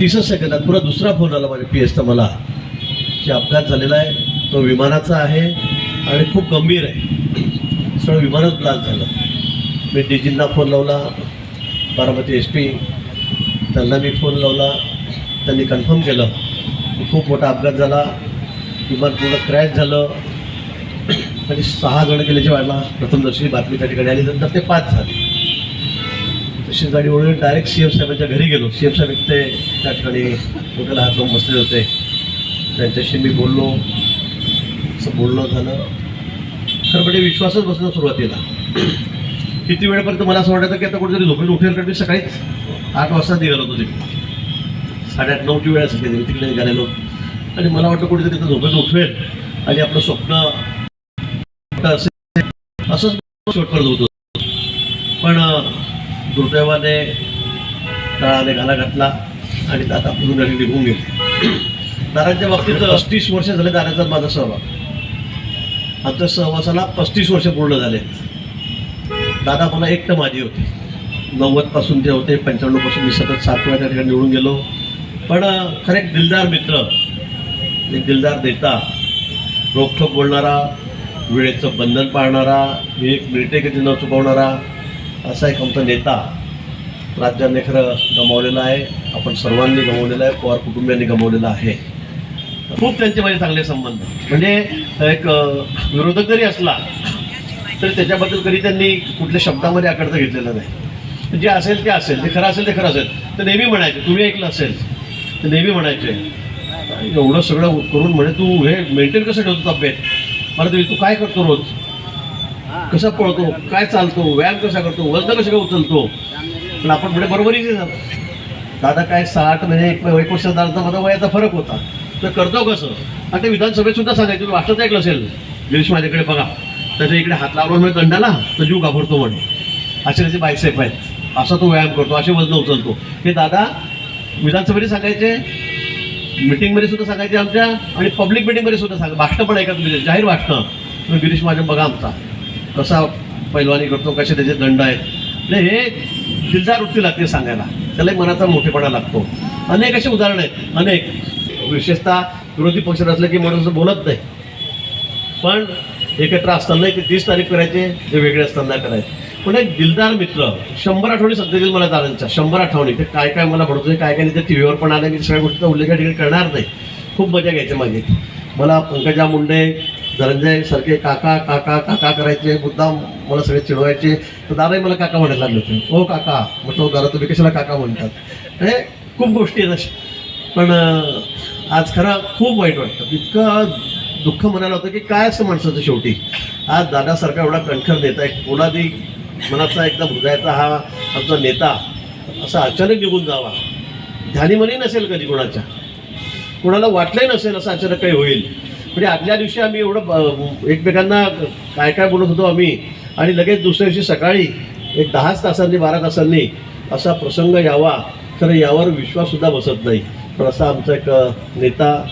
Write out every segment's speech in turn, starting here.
तीसच सेकंदात पुन्हा दुसरा फोन आला माझ्या पी एसचा मला. की अपघात झालेला आहे तो विमानाचा आहे आणि खूप गंभीर आहे. सगळं विमानच ब्लास्ट झालं. मी डीजींना फोन लावला बारामती एस पी त्यांना मी फोन लावला. त्यांनी कन्फर्म केलं की खूप मोठा अपघात झाला. विमान पूर्ण क्रॅश झालं. आणि सहा जण गेल्याची वाढला प्रथमदर्शनी बातमी त्या ठिकाणी आली. नंतर ते पाच झाले. तशी गाडी ओढून डायरेक्ट सी एफ साहेबांच्या घरी गेलो. सी एफ साहेब ते त्या ठिकाणी डोक्याला हात लावून बसले होते. त्यांच्याशी मी बोललो. असं बोलणं झालं. खरं म्हणजे विश्वासच बसला सुरुवातीला. किती वेळपर्यंत मला असं वाटायचं की आता कुठेतरी झोपेत उठेल कारण मी सकाळीच आठ वाजता निघालो होतो तिकडे. साडेआठ नऊची वेळ असेल मी तिकडे निघालेलो. आणि मला वाटतं कुठेतरी तिथं झोपेत उठवेल. आणि आपलं स्वप्न असेल असंच शेवटपर्यंत होतो. पण दुर्दैवाने काळाने घाला घातला आणि दादा आपली निघून गेली. दादांच्या बाबतीत पस्तीस वर्ष झाले दादाचा माझा सहभाग. आमच्या सहवासाला पस्तीस वर्ष पूर्ण झालेत. दादा मला एकटं माझी होती. नव्वदपासून ते होते पंच्याण्णवपासून मी सतत सात वेळा त्या ठिकाणी निवडून गेलो. पण खरे खरं एक दिलदार मित्र एक दिलदार नेता रोखठोक बोलणारा वेळेचं बंधन पाळणारा एक मिनिटे न चुकवणारा असा एक आमचा नेता राज्याने खरं गमावलेला आहे. आपण सर्वांनी गमावलेला आहे पवार कुटुंबियांनी गमावलेला आहे. खूप त्यांचे माझे चांगले संबंध. म्हणजे एक विरोधक जरी असला तरी त्याच्याबद्दल कधी त्यांनी कुठल्या शब्दामध्ये आकडतं घेतलेलं नाही. जे असेल ते असेल ते खरं असेल ते खरं असेल. तर नेहमी म्हणायचे तुम्ही ऐकलं असेल. तर नेहमी म्हणायचे एवढं सगळं करून म्हणे तू हे मेंटेन कसं ठेवतो तब्येत? मला तुम्ही तू काय करतो रोज? कसा पळतो काय चालतो व्यायाम कसा करतो वजन कसं काय उचलतो पण आपण म्हणजे बरोबरीच आहे दादा काय साठ म्हणजे एक एक वर्ष दादा माझा वयाचा फरक होता. तर करतो कसं? आणि ते विधानसभेत सुद्धा सांगायचं तुम्ही वाचलं ऐकलं असेल. गिरीश माझ्याकडे बघा. त्याच्या इकडे हात लावून म्हणजे दंडाला तर जीव घाबरतो म्हणे. असे त्याचे बायसेप आहेत. असा तो व्यायाम करतो असे वजन उचलतो. हे दादा विधानसभेत सांगायचे मिटिंगमध्ये सुद्धा सांगायचे आमच्या आणि पब्लिक मिटिंगमध्ये सुद्धा सांगा भाषणं पण ऐका तुम्ही जाहीर भाषणं तुम्ही गिरीश माझ्या बघा आमचा. कसा पैलवानी करतो कसे त्याचे दंड आहेत. नाही हे दिलदार वृत्ती लागते सांगायला. त्याला एक मनाचा मोठेपणा लागतो. अनेक असे उदाहरणं आहेत. अनेक. विशेषतः विरोधी पक्षात असलं की माणूस असं बोलत नाही. पण एकत्र असताना ते तीस तारीख करायचे जे वेगळे असताना करायचे. पण एक दिलदार मित्र शंभर आठवणी सध्या मला दादांच्या. शंभर आठवणी. ते काय काय मला भरतोय काय काय नाही ते टी व्हीवर पण आलं मी सगळ्या गोष्टीचा उल्लेख ठिकाणी करणार नाही. खूप मजा घ्यायची माझी मला पंकजा मुंडे धनंजय सारखे काका काका काका करायचे मुद्दाम मला सगळे चिडवायचे. तर दादाही मला काका म्हणायला लागले होते. ओ काका म्हटलं "हो दादा तुम्ही कशाला काका म्हणतात? हे खूप गोष्टी आहेत अशा. पण आज खरं खूप वाईट वाटतं. इतकं दुःख म्हणायला होतं की काय असतं माणसाचं शेवटी? आज दादासारखा एवढा कणखर नेता एक पोलादी मनाचा एकदम हृदयाचा हा आमचा नेता असा अचानक निघून जावा. ध्यानीमनी नसेल कधी कोणाच्या. कोणाला वाटलंही नसेल असं अचानक काही होईल. म्हणजे आदल्या दिवशी आम्ही एवढं एकमेकांना काय काय बोलत होतो आम्ही आणि लगेच दुसऱ्या दिवशी सकाळी एक दहाच तासांनी बारा तासांनी असा प्रसंग यावा. तर यावर विश्वाससुद्धा बसत नाही. पण असा आमचा एक नेता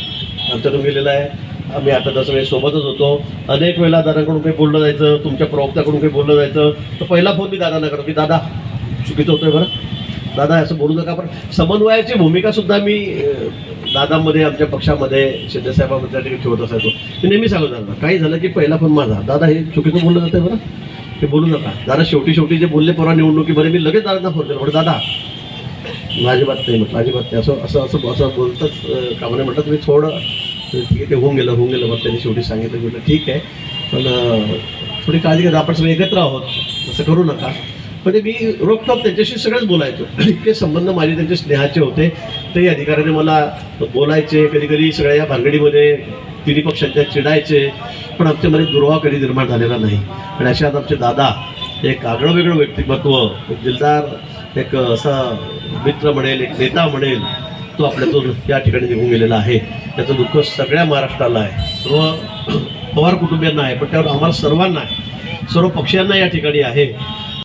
आमच्याकडून गेलेला आहे. आम्ही आता जसं वेळेस म्हणजे सोबतच होतो. अनेक वेळेला दादाकडून काही बोललं जायचं तुमच्या प्रवक्त्याकडून काही बोललं जायचं. तर पहिला फोन मी दादांना करतो की दादा चुकीचं होतोय बरं. दादा असं बोलू नका. पण समन्वयाची भूमिकासुद्धा मी दादामध्ये आमच्या पक्षामध्ये शिंदेसाहेबांमध्ये त्या ठिकाणी ठेवत असायचो. मी नेहमी सांगत दादा काही झालं की पहिला फोन माझा. दादा हे चुकीचं बोललं जातं बरं? ते बोलू नका. दादा शेवटी शेवटी जे बोलले परवा निवडणुकीमध्ये बरं मी लगेच दादांना फोन केला. म्हटलं दादा अजिबात नाही. म्हटलं अजिबात नाही. असं असं असं असं बोलतंच अं, कामाने म्हटलं तुम्ही थोडं ठीक आहे ते होऊन गेलं होऊन गेलं. मग त्यांनी शेवटी सांगितलं म्हटलं ठीक आहे पण थोडी काळजी घेत आपण सगळे एकत्र आहोत. असं करू नका. म्हणजे मी रोखटोक त्यांच्याशी सगळंच बोलायचो. इतके संबंध माझे त्यांचे स्नेहाचे होते. तेही अधिकाऱ्याने मला बोलायचे. कधी कधी सगळ्या या भानगडीमध्ये तिन्ही पक्षांच्या चिडायचे. पण आमच्यामध्ये दुर्वा कधी निर्माण झालेला नाही. आणि अशात आमचे दादा एक आगळं वेगळं व्यक्तिमत्व एक दिलदार एक असा मित्र म्हणेल एक नेता म्हणेल तो आपल्यातून या ठिकाणी निघून गेलेला आहे. त्याचं दुःख सगळ्या महाराष्ट्राला आहे. सर्व पवार कुटुंबियांना आहे पण त्यावर आम्हाला सर्वांना आहे. सर्व पक्षांना या ठिकाणी आहे.